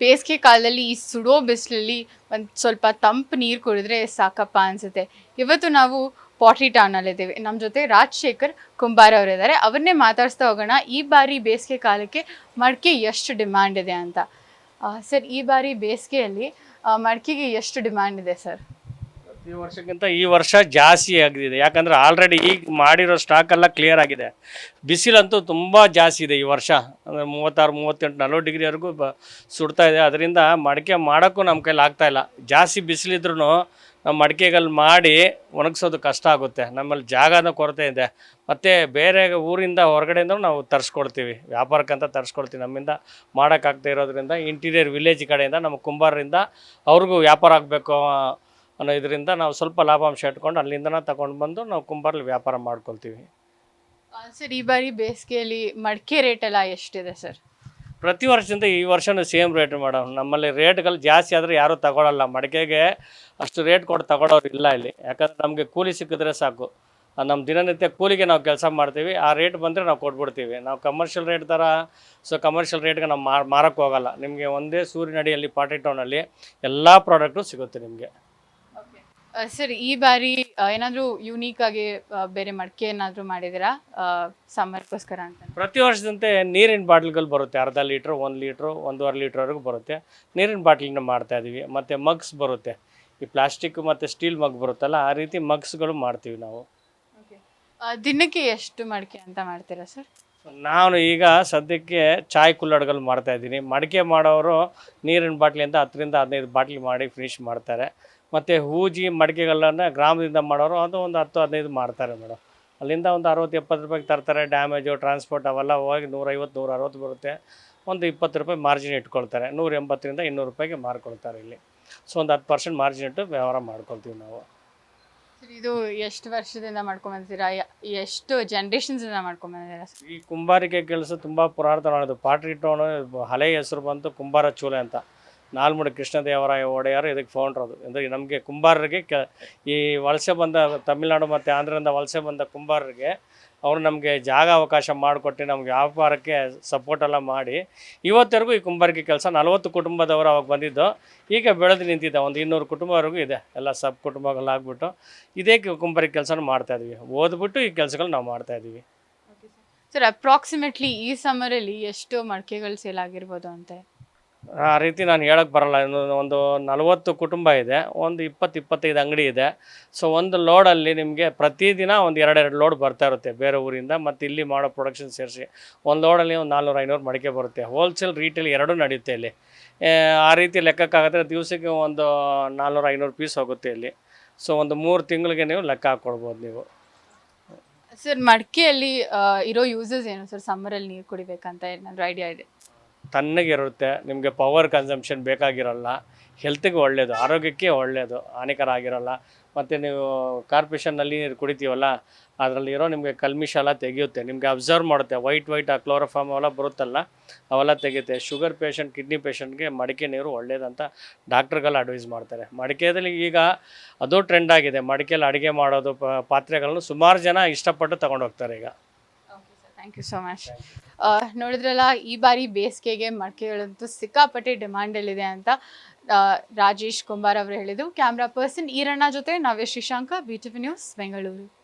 ಬೇಸಿಗೆ ಕಾಲದಲ್ಲಿ ಈ ಸುಡೋ ಬಿಸಿಲಲ್ಲಿ ಒಂದು ಸ್ವಲ್ಪ ತಂಪು ನೀರು ಕುಡಿದ್ರೆ ಸಾಕಪ್ಪ ಅನಿಸುತ್ತೆ. ಇವತ್ತು ನಾವು ಪಾಟ್ರಿ ಟೌನಲ್ಲಿದ್ದೀವಿ ನಮ್ಮ ಜೊತೆ ರಾಜಶೇಖರ್ ಕುಂಬಾರ ಅವರಿದ್ದಾರೆ ಅವ್ರನ್ನೇ ಮಾತಾಡಿಸ್ತಾ ಹೋಗೋಣ. ಈ ಬಾರಿ ಬೇಸಿಗೆ ಕಾಲಕ್ಕೆ ಮಡಿಕೆ ಎಷ್ಟು ಡಿಮ್ಯಾಂಡ್ ಇದೆ ಅಂತ. ಸರ್, ಈ ಬಾರಿ ಬೇಸಿಗೆಯಲ್ಲಿ ಮಡಿಕೆಗೆ ಎಷ್ಟು ಡಿಮ್ಯಾಂಡ್ ಇದೆ, ಸರ್? ಪ್ರತಿ ವರ್ಷಕ್ಕಿಂತ ಈ ವರ್ಷ ಜಾಸ್ತಿ ಆಗಿದೆ ಯಾಕಂದರೆ ಆಲ್ರೆಡಿ ಈಗ ಮಾಡಿರೋ ಸ್ಟಾಕ್ ಎಲ್ಲ ಕ್ಲಿಯರ್ ಆಗಿದೆ. ಬಿಸಿಲಂತೂ ತುಂಬ ಜಾಸ್ತಿ ಇದೆ ಈ ವರ್ಷ. ಅಂದರೆ ಮೂವತ್ತಾರು, ಮೂವತ್ತೆಂಟು, ನಲ್ವತ್ತು ಡಿಗ್ರಿವರೆಗೂ ಬ ಸುಡ್ತಾ ಇದೆ. ಅದರಿಂದ ಮಡಿಕೆ ಮಾಡೋಕ್ಕೂ ನಮ್ಮ ಕೈಲಿ ಆಗ್ತಾಯಿಲ್ಲ ಜಾಸ್ತಿ ಬಿಸಿಲಿದ್ರೂ ನಾವು ಮಡಿಕೆಗಳು ಮಾಡಿ ಒಣಗಿಸೋದು ಕಷ್ಟ ಆಗುತ್ತೆ. ನಮ್ಮಲ್ಲಿ ಜಾಗದ ಕೊರತೆ ಇದೆ. ಮತ್ತು ಬೇರೆ ಊರಿಂದ ಹೊರಗಡೆಯಿಂದ ನಾವು ತರಿಸ್ಕೊಡ್ತೀವಿ ವ್ಯಾಪಾರಕ್ಕಂತ ತರಿಸ್ಕೊಡ್ತೀವಿ ನಮ್ಮಿಂದ ಮಾಡೋಕ್ಕಾಗ್ತಾ ಇರೋದ್ರಿಂದ ಇಂಟೀರಿಯರ್ ವಿಲೇಜ್ ಕಡೆಯಿಂದ, ನಮ್ಮ ಕುಂಬಾರರಿಂದ ಅವ್ರಿಗೂ ವ್ಯಾಪಾರ ಆಗಬೇಕು. ಅನ್ನೋ ಇದರಿಂದ ನಾವು ಸ್ವಲ್ಪ ಲಾಭಾಂಶ ಇಟ್ಕೊಂಡು ಅಲ್ಲಿಂದನೇ ತಗೊಂಡು ಬಂದು ನಾವು ಕುಂಬಾರಲ್ಲಿ ವ್ಯಾಪಾರ ಮಾಡ್ಕೊಳ್ತೀವಿ. ಸರ್ ಈ ಬಾರಿ ಬೇಸಿಗೆಯಲ್ಲಿ ಮಡಿಕೆ ರೇಟ್ ಎಲ್ಲ ಎಷ್ಟಿದೆ ಸರ್? ಪ್ರತಿ ವರ್ಷದಿಂದ ಈ ವರ್ಷನೂ ಸೇಮ್ ರೇಟ್ ಮೇಡಮ್. ನಮ್ಮಲ್ಲಿ ರೇಟ್ಗಳು ಜಾಸ್ತಿ ಆದರೆ ಯಾರೂ ತಗೊಳ್ಳಲ್ಲ ಮಡಿಕೆಗೆ ಅಷ್ಟು ರೇಟ್ ಕೊಟ್ಟು ತಗೊಳ್ಳೋರು ಇಲ್ಲ ಇಲ್ಲಿ. ಯಾಕಂದ್ರೆ ನಮಗೆ ಕೂಲಿ ಸಿಕ್ಕಿದ್ರೆ ಸಾಕು. ನಮ್ಮ ದಿನನಿತ್ಯ ಕೂಲಿಗೆ ನಾವು ಕೆಲಸ ಮಾಡ್ತೀವಿ. ಆ ರೇಟ್ ಬಂದರೆ ನಾವು ಕೊಟ್ಬಿಡ್ತೀವಿ. ನಾವು ಕಮರ್ಷಿಯಲ್ ರೇಟ್ ಥರ ಸೊ ಕಮರ್ಷಿಯಲ್ ರೇಟ್ಗೆ ನಾವು ಮಾರ್ ಮಾರಕ್ಕೆ ಹೋಗಲ್ಲ. ನಿಮಗೆ ಒಂದೇ ಸೂರಿನಡಿಯಲ್ಲಿ ಪಾಟಿ ಟೌನಲ್ಲಿ ಎಲ್ಲ ಪ್ರಾಡಕ್ಟು ಸಿಗುತ್ತೆ ನಿಮಗೆ. ಸರ್ ಈ ಬಾರಿ ಏನಾದರೂ ಯುನೀಕ್ ಆಗಿ ಆ, ಬೇರೆ ಮಡಿಕೆ ಏನಾದರೂ ಮಾಡಿದ್ದೀರಾ? ಸಮ್ಮರ್ಗೋಸ್ಕರ ಅಂತ. ಪ್ರತಿ ವರ್ಷದಂತೆ ನೀರಿನ ಬಾಟ್ಲ್ಗಳು ಬರುತ್ತೆ. ಅರ್ಧ ಲೀಟ್ರ್ ಒಂದು ಲೀಟ್ರ್ ಒಂದೂವರೆ ಲೀಟ್ರ್ವರೆಗೂ ಬರುತ್ತೆ. ನೀರಿನ ಬಾಟ್ಲಿನ ಮಾಡ್ತಾ ಇದೀವಿ. ಮತ್ತು ಮಗ್ಸ್ ಬರುತ್ತೆ. ಈ ಪ್ಲಾಸ್ಟಿಕ್ ಮತ್ತು ಸ್ಟೀಲ್ ಮಗ್ ಬರುತ್ತಲ್ಲ ಆ ರೀತಿ ಮಗ್ಸ್ಗಳು ಮಾಡ್ತೀವಿ ನಾವು. ದಿನಕ್ಕೆ ಎಷ್ಟು ಮಡಿಕೆ ಅಂತ ಮಾಡ್ತೀರಾ ಸರ್ ನಾನು ಈಗ ಸದ್ಯಕ್ಕೆ ಚಾಯ್ ಕುಲ್ಲಡ್ಗಳು ಮಾಡ್ತಾ ಇದ್ದೀನಿ. ಮಡಿಕೆ ಮಾಡೋರು ನೀರಿನ ಬಾಟ್ಲಿಯಿಂದ ಹತ್ತರಿಂದ ಹದಿನೈದು ಬಾಟ್ಲಿ ಮಾಡಿ ಫಿನಿಶ್ ಮಾಡ್ತಾರೆ. ಮತ್ತು ಹೂಜಿ ಮಡಿಕೆಗಳನ್ನ ಗ್ರಾಮದಿಂದ ಮಾಡೋರು ಅದು ಒಂದು ಹತ್ತು ಹದಿನೈದು ಮಾಡ್ತಾರೆ ಮೇಡಮ್. ಅಲ್ಲಿಂದ ಒಂದು ಅರವತ್ತು ಎಪ್ಪತ್ತು ರೂಪಾಯಿಗೆ ತರ್ತಾರೆ ಡ್ಯಾಮೇಜು ಟ್ರಾನ್ಸ್ಪೋರ್ಟ್ ಅವೆಲ್ಲ ಹೋಗಿ ನೂರೈವತ್ತು ನೂರ ಅರವತ್ತು ಬರುತ್ತೆ. ಒಂದು ಇಪ್ಪತ್ತು ರೂಪಾಯಿ ಮಾರ್ಜಿನ್ ಇಟ್ಕೊಳ್ತಾರೆ. ನೂರ ಎಂಬತ್ತರಿಂದ ಇನ್ನೂರು ರೂಪಾಯಿಗೆ ಮಾರ್ಕೊಳ್ತಾರೆ ಇಲ್ಲಿ. ಸೊ ಒಂದು ಹತ್ತು ಪರ್ಸೆಂಟ್ ಮಾರ್ಜಿನ್ ಇಟ್ಟು ವ್ಯವಹಾರ ಮಾಡ್ಕೊಳ್ತೀವಿ ನಾವು. ಇದು ಎಷ್ಟು ವರ್ಷದಿಂದ ಮಾಡ್ಕೊಂಬಂದಿದ್ದೀರಾ ಎಷ್ಟು ಜನ್ರೇಷನ್ಸಿಂದ ಮಾಡ್ಕೊಂಬಂದಿದ್ದೀರಾ ಸರ್ ಈ ಕುಂಬಾರಿಕೆ ಕೆಲಸ ತುಂಬ ಪುರಾತನವಾದದ್ದು. ಪಾಟ್ರಿ ಹಳೆಯ ಹಳೆ ಹೆಸರು ಬಂತು ಕುಂಬಾರ ಚೂಲೆ ಅಂತ. ನಾಲ್ಮುಡಿ ಕೃಷ್ಣದೇವರಾಯ ಒಡೆಯರು ಇದಕ್ಕೆ ಫೌಂಡ್ರ್ ಅದು. ಅಂದರೆ ನಮಗೆ ಕುಂಬಾರರಿಗೆ ಕ, ಈ ವಲಸೆ ಬಂದ ತಮಿಳ್ನಾಡು ಮತ್ತು ಆಂಧ್ರದಿಂದ ವಲಸೆ ಬಂದ ಕುಂಬಾರರಿಗೆ ಅವರು ನಮಗೆ ಜಾಗ ಅವಕಾಶ ಮಾಡಿಕೊಟ್ಟು ನಮ್ಗೆ ವ್ಯಾಪಾರಕ್ಕೆ ಸಪೋರ್ಟ್ ಎಲ್ಲ ಮಾಡಿ ಇವತ್ತರೆಗೂ ಈ ಕುಂಬಾರಿಗೆ ಕೆಲಸ ನಲವತ್ತು ಕುಟುಂಬದವರು ಅವಾಗ ಬಂದಿದ್ದು. ಈಗ ಬೆಳೆದು ನಿಂತಿದ್ದ ಒಂದು ಇನ್ನೂರು ಕುಟುಂಬವರೆಗೂ ಇದೆ. ಎಲ್ಲ ಸಬ್ ಕುಟುಂಬಗಳಾಗ್ಬಿಟ್ಟು ಇದೇ ಕುಂಬಾರಿ ಕೆಲಸನ ಮಾಡ್ತಾಯಿದ್ವಿ ಓದ್ಬಿಟ್ಟು ಈ ಕೆಲಸಗಳು ನಾವು ಮಾಡ್ತಾಯಿದ್ವಿ ಸರ್ ಅಪ್ರಾಕ್ಸಿಮೇಟ್ಲಿ ಈ ಸಮರಲ್ಲಿ ಎಷ್ಟು ಮಡಕೆಗಳು ಸೇಲ್ ಆಗಿರ್ಬೋದು ಅಂತ? ಆ ರೀತಿ ನಾನು ಹೇಳಕ್ಕೆ ಬರಲ್ಲ. ಒಂದು ನಲವತ್ತು ಕುಟುಂಬ ಇದೆ ಒಂದು ಇಪ್ಪತ್ತು ಇಪ್ಪತ್ತೈದು ಅಂಗಡಿ ಇದೆ. ಸೊ ಒಂದು ಲೋಡಲ್ಲಿ ನಿಮಗೆ ಪ್ರತಿದಿನ ಒಂದು ಎರಡೆರಡು ಲೋಡ್ ಬರ್ತಾ ಇರುತ್ತೆ ಬೇರೆ ಊರಿಂದ ಮತ್ತು ಇಲ್ಲಿ ಮಾಡೋ ಪ್ರೊಡಕ್ಷನ್ ಸೇರಿಸಿ. ಒಂದು ಲೋಡಲ್ಲಿ ಒಂದು ನಾಲ್ನೂರು ಐನೂರು ಮಡಿಕೆ ಬರುತ್ತೆ. ಹೋಲ್ಸೇಲ್ ರೀಟೇಲ್ ಎರಡೂ ನಡೆಯುತ್ತೆ ಇಲ್ಲಿ. ಆ, ರೀತಿ ಲೆಕ್ಕಕ್ಕಾಗತ್ತೆ ದಿವಸಕ್ಕೆ ಒಂದು ನಾಲ್ನೂರು ಐನೂರು ಪೀಸ್ ಹೋಗುತ್ತೆ ಇಲ್ಲಿ. ಸೊ ಒಂದು ಮೂರು ತಿಂಗಳಿಗೆ ನೀವು ಲೆಕ್ಕ ಹಾಕ್ಕೊಡ್ಬೋದು ನೀವು. ಸರ್ ಮಡಿಕೆಯಲ್ಲಿ ಇರೋ ಯೂಸಸ್ ಏನು? ಸರ್ ಸಮ್ಮರಲ್ಲಿ ನೀರು ಕುಡಿಬೇಕಂತ ಏನಾದರೂ ಐಡಿಯಾ ಇದೆ? ತಣ್ಣಗಿರುತ್ತೆ, ನಿಮಗೆ ಪವರ್ ಕನ್ಸಂಪ್ಷನ್ ಬೇಕಾಗಿರಲ್ಲ ಹೆಲ್ತಿಗೆ ಒಳ್ಳೆಯದು ಆರೋಗ್ಯಕ್ಕೆ ಒಳ್ಳೆಯದು ಹಾನಿಕರ ಆಗಿರಲ್ಲ. ಮತ್ತು ನೀವು ಕಾರ್ಪೊರೇಷನ್ನಲ್ಲಿ ನೀರು ಕುಡಿತೀವಲ್ಲ, ಅದರಲ್ಲಿರೋ ನಿಮಗೆ ಕಲ್ಮಿಷ ಎಲ್ಲ ತೆಗೆಯುತ್ತೆ, ನಿಮಗೆ ಅಬ್ಸರ್ವ್ ಮಾಡುತ್ತೆ. ವೈಟ್ ವೈಟ್ ಆ ಕ್ಲೋರೋಫಾಮ್ ಅವೆಲ್ಲ ಬರುತ್ತಲ್ಲ, ಅವೆಲ್ಲ ತೆಗೆಯುತ್ತೆ. ಶುಗರ್ ಪೇಷಂಟ್ ಕಿಡ್ನಿ ಪೇಷಂಟ್ಗೆ ಮಡಿಕೆ ನೀರು ಒಳ್ಳೆಯದಂತ ಡಾಕ್ಟ್ರುಗಳು ಅಡ್ವೈಸ್ ಮಾಡ್ತಾರೆ. ಮಡಿಕೆಯಲ್ಲಿ ಈಗ ಅದು ಟ್ರೆಂಡ್ ಆಗಿದೆ. ಮಡಿಕೆಯಲ್ಲಿ ಅಡುಗೆ ಮಾಡೋದು ಪಾತ್ರೆಗಳನ್ನು ಸುಮಾರು ಜನ ಇಷ್ಟಪಟ್ಟು ತೊಗೊಂಡೋಗ್ತಾರೆ ಈಗ. ಥ್ಯಾಂಕ್ ಯು ಸೊ ಮಚ್ ನೋಡಿದ್ರಲ್ಲ, ಈ ಬಾರಿ ಬೇಸಿಗೆಗೆ ಮಡಿಕೆಗಳಂತೂ ಸಿಕ್ಕಾಪಟ್ಟೆ ಡಿಮ್ಯಾಂಡಲ್ಲಿದೆ ಅಂತ ರಾಜೇಶ್ ಕುಂಬಾರ್ ಅವರು ಹೇಳಿದರು ಕ್ಯಾಮ್ರಾ ಪರ್ಸನ್ ಈರಣ್ಣ ಜೊತೆ Navya Shrishanka B T news Bengaluru